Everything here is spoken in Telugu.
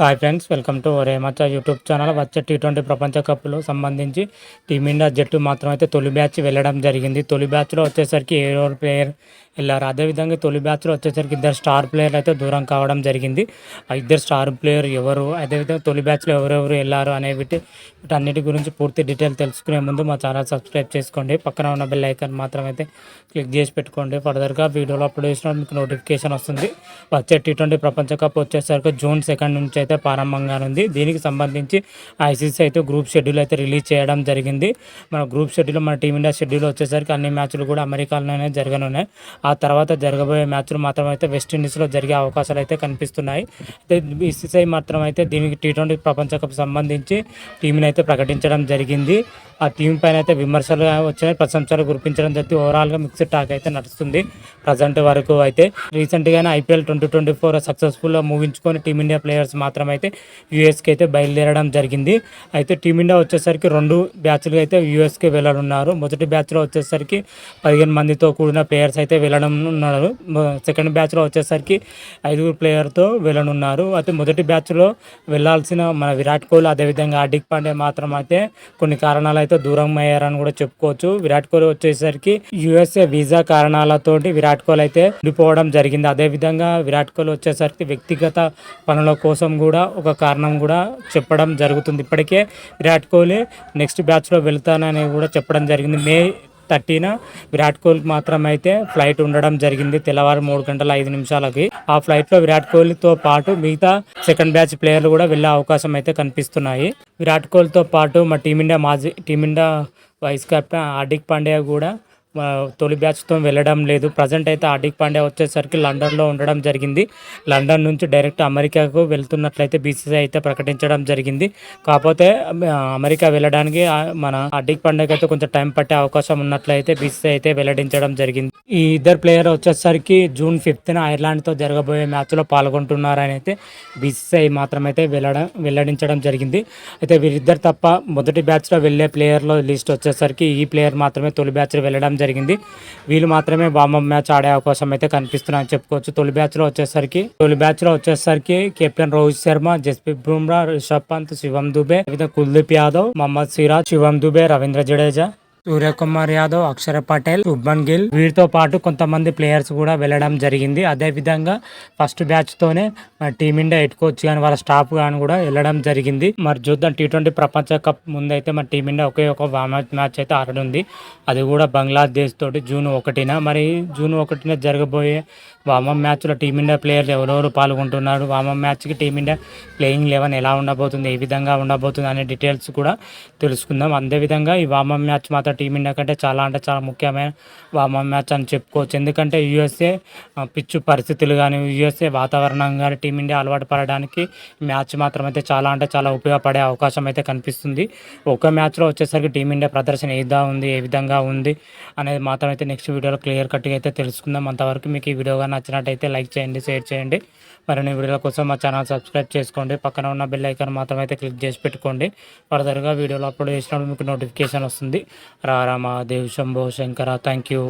హాయ్ ఫ్రెండ్స్ వెల్కమ్ టు రేమచ్చ యూట్యూబ్ ఛానల్ వచ్చే టీ ట్వంటీ ప్రపంచ కప్లో సంబంధించి టీమిండియా జట్టు మాత్రం అయితే తొలి బ్యాచ్ వెళ్ళడం జరిగింది. తొలి బ్యాచ్లో వచ్చేసరికి ఏడో ప్లేయర్ వెళ్ళారు. అదేవిధంగా తొలి బ్యాచ్లో వచ్చేసరికి ఇద్దరు స్టార్ ప్లేయర్లు అయితే దూరం కావడం జరిగింది. ఆ ఇద్దరు స్టార్ ప్లేయర్ ఎవరు అదేవిధంగా తొలి బ్యాచ్లో ఎవరెవరు వెళ్ళారు అనే వీటన్నిటి గురించి పూర్తి డీటెయిల్ తెలుసుకునే ముందు మా ఛానల్ సబ్స్క్రైబ్ చేసుకోండి. పక్కన ఉన్న బెల్ ఐకాన్ మాత్రం అయితే క్లిక్ చేసి పెట్టుకోండి. ఫర్దర్గా వీడియోలో అప్లోడ్ చేసిన మీకు నోటిఫికేషన్ వస్తుంది. వచ్చే టీ ట్వంటీ ప్రపంచ కప్ వచ్చేసరికి జూన్ సెకండ్ నుంచి అయితే ప్రారంభంగా ఉంది దీనికి సంబంధించి ఐసీసీ అయితే గ్రూప్ షెడ్యూల్ అయితే రిలీజ్ చేయడం జరిగింది. మన గ్రూప్ షెడ్యూల్ మన టీమిండియా షెడ్యూల్ వచ్చేసరికి అన్ని మ్యాచ్లు కూడా అమెరికాలోనే జరగనున్నాయి. ఆ తర్వాత జరగబోయే మ్యాచ్లు మాత్రం అయితే వెస్టిండీస్లో జరిగే అవకాశాలు అయితే కనిపిస్తున్నాయి. అయితే బీసీసీఐ మాత్రం అయితే దీనికి టీ ట్వంటీ ప్రపంచ కప్ సంబంధించి టీంని అయితే ప్రకటించడం జరిగింది. ఆ టీం పైన అయితే విమర్శలు వచ్చినాయి. ప్రశంసలు కురిపించడం జరిగింది. ఓవరాల్గా మిక్స్డ్ టాక్ అయితే నడుస్తుంది ప్రజెంట్ వరకు అయితే. రీసెంట్గానే ఐపీఎల్ ట్వంటీ ట్వంటీ ఫోర్ సక్సెస్ఫుల్గా ముగించుకొని టీమిండియా ప్లేయర్స్ మాత్రం అయితే యూఎస్కి అయితే బయలుదేరడం జరిగింది. అయితే టీమిండియా వచ్చేసరికి రెండు బ్యాచ్లు అయితే యూఎస్కి వెళ్ళనున్నారు. మొదటి బ్యాచ్లో వచ్చేసరికి పదిహేను మందితో కూడిన ప్లేయర్స్ అయితే వెళ్ళడం ఉన్నారు సెకండ్ బ్యాచ్లో వచ్చేసరికి ఐదుగురు ప్లేయర్తో వెళ్ళనున్నారు. అయితే మొదటి బ్యాచ్లో వెళ్ళాల్సిన మన విరాట్ కోహ్లీ అదేవిధంగా హార్దిక్ పాండే మాత్రం అయితే కొన్ని కారణాలు అయితే దూరం అయ్యారని కూడా చెప్పుకోవచ్చు. విరాట్ కోహ్లీ వచ్చేసరికి యుఎస్ఏ వీసా కారణాలతోటి విరాట్ కోహ్లీ అయితే ఉండిపోవడం జరిగింది. అదేవిధంగా విరాట్ కోహ్లీ వచ్చేసరికి వ్యక్తిగత పనుల కోసం కూడా ఒక కారణం కూడా చెప్పడం జరుగుతుంది. ఇప్పటికే విరాట్ కోహ్లీ నెక్స్ట్ బ్యాచ్లో వెళ్తానని కూడా చెప్పడం జరిగింది. మే థర్టీన విరాట్ కోహ్లీ మాత్రం అయితే ఫ్లైట్ ఉండడం జరిగింది. తెల్లవారు మూడు గంటల ఐదు నిమిషాలకి. ఆ ఫ్లైట్లో విరాట్ కోహ్లీతో పాటు మిగతా సెకండ్ బ్యాచ్ ప్లేయర్లు కూడా వెళ్ళే అవకాశం అయితే కనిపిస్తున్నాయి. విరాట్ కోహ్లీతో పాటు మా టీమిండియా మాజీ team India vice captain Hardik Pandya కూడా తొలి బ్యాచ్తో వెళ్ళడం లేదు. ప్రజెంట్ అయితే హార్దిక్ పాండ్యా వచ్చేసరికి లండన్లో ఉండడం జరిగింది. లండన్ నుంచి డైరెక్ట్ అమెరికాకు వెళ్తున్నట్లయితే బీసీసీ అయితే ప్రకటించడం జరిగింది. కాకపోతే అమెరికా వెళ్ళడానికి మన హార్దిక్ పాండ్యాకి అయితే కొంచెం టైం పట్టే అవకాశం ఉన్నట్లయితే బీసీసీ అయితే వెల్లడించడం జరిగింది. ఈ ఇద్దరు ప్లేయర్ వచ్చేసరికి జూన్ ఫిఫ్త్న ఐర్లాండ్తో జరగబోయే మ్యాచ్లో పాల్గొంటున్నారని అయితే బీసీసీ మాత్రమైతే వెళ్ళడం వెల్లడించడం జరిగింది. అయితే వీరిద్దరు తప్ప మొదటి బ్యాచ్లో వెళ్ళే ప్లేయర్లో లిస్ట్ వచ్చేసరికి ఈ ప్లేయర్ మాత్రమే తొలి బ్యాచ్లో వెళ్ళడం జరిగింది. వీళ్ళు మాత్రమే వామప్ మ్యాచ్ ఆడే అవకాశం అయితే కనిపిస్తున్నాయని చెప్పుకోవచ్చు. తొలి బ్యాచ్లో వచ్చేసరికి తొలి బ్యాచ్లో వచ్చేసరికి కెప్టెన్ రోహిత్ శర్మ జస్ప్రీత్ బుమ్రా రిషబ్ పంత్ శివం దుబే కుల్దీప్ యాదవ్ మహమ్మద్ సిరాజ్ శివం దుబే రవీంద్ర జడేజా సూర్యకుమార్ యాదవ్ అక్షర పటేల్ శుభ్మన్ గిల్ వీరితో పాటు కొంతమంది ప్లేయర్స్ కూడా వెళ్ళడం జరిగింది. అదే విధంగా ఫస్ట్ బ్యాచ్తోనే మన టీమిండియా హెడ్ కోచ్ కానీ వాళ్ళ స్టాఫ్ కానీ కూడా వెళ్ళడం జరిగింది. మరి చూద్దాం టీ ట్వంటీ ప్రపంచ కప్ ముందైతే మన టీమిండియా ఒకే ఒక మ్యాచ్ అయితే ఆడనుంది అది కూడా బంగ్లాదేశ్ తోటి జూన్ ఒకటిన. మరి జూన్ ఒకటిన జరగబోయే వామం మ్యాచ్లో టీమిండియా ప్లేయర్లు ఎవరెవరు పాల్గొంటున్నారు? వామం మ్యాచ్కి టీమిండియా ప్లేయింగ్ లెవెన్ ఎలా ఉండబోతుంది? ఏ విధంగా ఉండబోతుంది అనే డీటెయిల్స్ కూడా తెలుసుకుందాం. అదేవిధంగా ఈ వామం మ్యాచ్ మాత్రం టీమిండియా కంటే చాలా అంటే చాలా ముఖ్యమైన వామం మ్యాచ్ అని చెప్పుకోవచ్చు. ఎందుకంటే యూఎస్ఏ పిచ్చు పరిస్థితులు కానీ యూఎస్ఏ వాతావరణం కానీ టీమిండియా అలవాటు పడడానికి మ్యాచ్ మాత్రం అయితే చాలా అంటే చాలా ఉపయోగపడే అవకాశం అయితే కనిపిస్తుంది. ఒక మ్యాచ్లో వచ్చేసరికి టీమిండియా ప్రదర్శన ఏదా ఉంది ఏ విధంగా ఉంది అనేది మాత్రం అయితే నెక్స్ట్ వీడియోలో క్లియర్ కట్గా అయితే తెలుసుకుందాం. అంతవరకు మీకు ఈ వీడియో కానీ నచ్చినట్టయితే లైక్ చేయండి షేర్ చేయండి. మరిన్ని వీడియోల కోసం మా ఛానల్ సబ్స్క్రైబ్ చేసుకోండి. పక్కన ఉన్న బెల్ ఐకాన్ మాత్రం అయితే క్లిక్ చేసి పెట్టుకోండి. ఫర్దర్గా వీడియోలో అప్లోడ్ చేసినప్పుడు మీకు నోటిఫికేషన్ వస్తుంది. రారా మహాదేవ్ శంభో శంకర థ్యాంక్ యూ.